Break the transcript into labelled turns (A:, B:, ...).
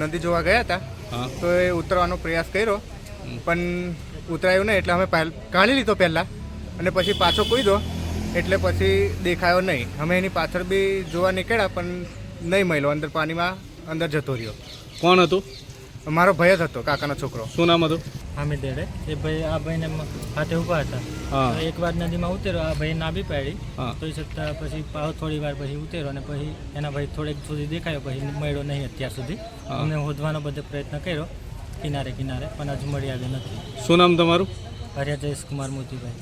A: નદી જોવા ગયા હતા તો એ ઉતરવાનો પ્રયાસ કર્યો. પણ ઉતરાયું નહીં એટલે અમે કાઢી લીધો પહેલાં. અને પછી પાછો કૂદ્યો એટલે પછી દેખાયો નહીં. અમે એની પાછળ બી જોવા નીકળ્યા પણ નહીં મળ્યો. અંદર પાણીમાં અંદર જતો રહ્યો.
B: કોણ હતું?
A: મારો ભાઈ જ હતો કાકાનો છોકરો.
B: શું નામ હતું?
C: હામી દેડે. એ ભાઈ આ ભાઈને હાથે ઊભા હતા. એક વાર નદીમાં ઉતર્યો આ ભાઈ ના બી પાડી તો છતાં પછી પાછો થોડી વાર પછી ઉતર્યો અને પછી એના ભાઈ થોડેક સુધી દેખાયો પછી મળ્યો નહીં અત્યાર સુધી.
B: હા.
C: અમે શોધવાનો બધો પ્રયત્ન કર્યો કિનારે કિનારે પણ હજુ મળી આવ્યો નથી.
B: શું નામ તમારું?
C: હરિયા જયેશ કુમાર મોતીભાઈ.